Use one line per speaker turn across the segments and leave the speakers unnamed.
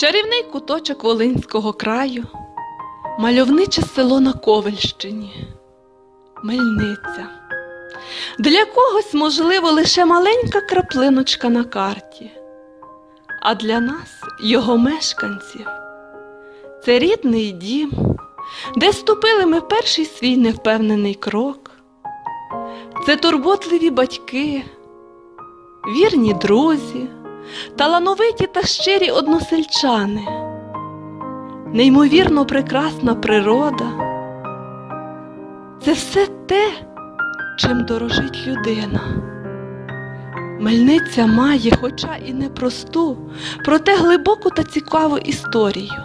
Чарівний куточок Волинського краю, мальовниче село на Ковельщині, Мельниця. Для когось, можливо, лише маленька краплиночка на карті, а для нас, його мешканців, це рідний дім, де ступили ми перший свій невпевнений крок. Це турботливі батьки, вірні друзі, талановиті та щирі односельчани, неймовірно прекрасна природа. Це все те, чим дорожить людина. Мельниця має, хоча і непросту, проте глибоку та цікаву історію.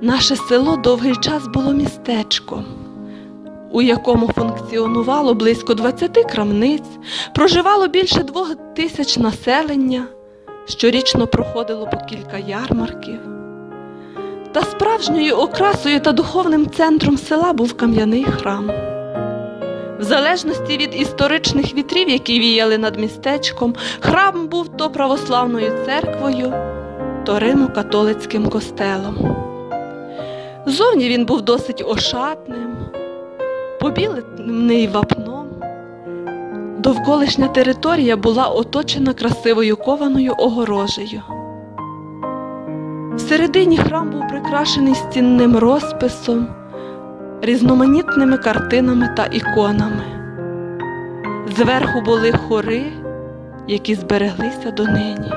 Наше село довгий час було містечком, у якому функціонувало близько 20 крамниць, проживало більше двох тисяч населення, щорічно проходило по кілька ярмарків. Та справжньою окрасою та духовним центром села був кам'яний храм. В залежності від історичних вітрів, які віяли над містечком, храм був то православною церквою, то римо-католицьким костелом. Зовні він був досить ошатним, побілений вапном. Довколишня територія була оточена красивою кованою огорожею. Всередині храм був прикрашений стінним розписом, різноманітними картинами та іконами. Зверху були хори, які збереглися донині.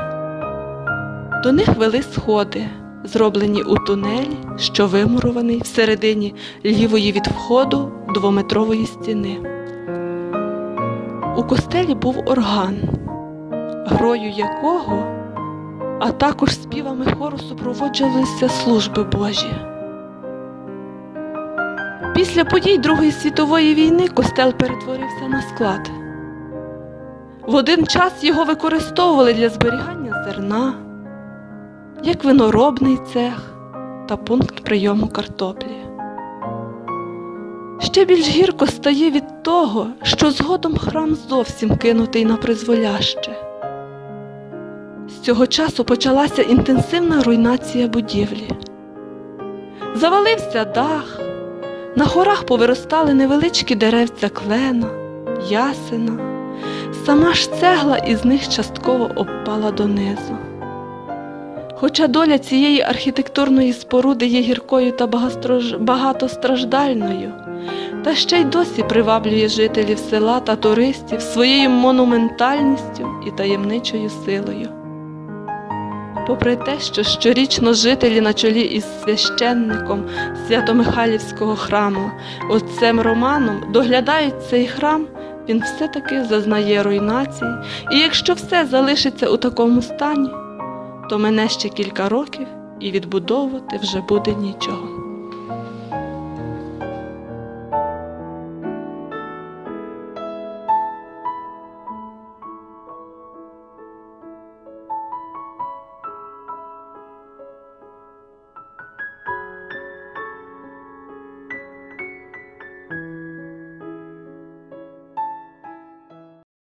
До них вели сходи, зроблені у тунелі, що вимурований всередині лівої від входу двометрової стіни. У костелі був орган, грою якого, а також співами хору супроводжувалися служби Божі. Після подій Другої світової війни костел перетворився на склад. В один час його використовували для зберігання зерна, як виноробний цех та пункт прийому картоплі. Ще більш гірко стає від того, що згодом храм зовсім кинутий на призволяще. З цього часу почалася інтенсивна руйнація будівлі. Завалився дах, на хорах повиростали невеличкі деревця клена, ясена, сама ж цегла із них частково обпала донизу. Хоча доля цієї архітектурної споруди є гіркою та багатостраждальною, та ще й досі приваблює жителів села та туристів своєю монументальністю і таємничою силою. Попри те, що щорічно жителі на чолі із священником Свято-Михайлівського храму, отцем Романом, доглядають цей храм, він все-таки зазнає руйнації, і якщо все залишиться у такому стані, то мене ще кілька років і відбудовувати вже буде нічого.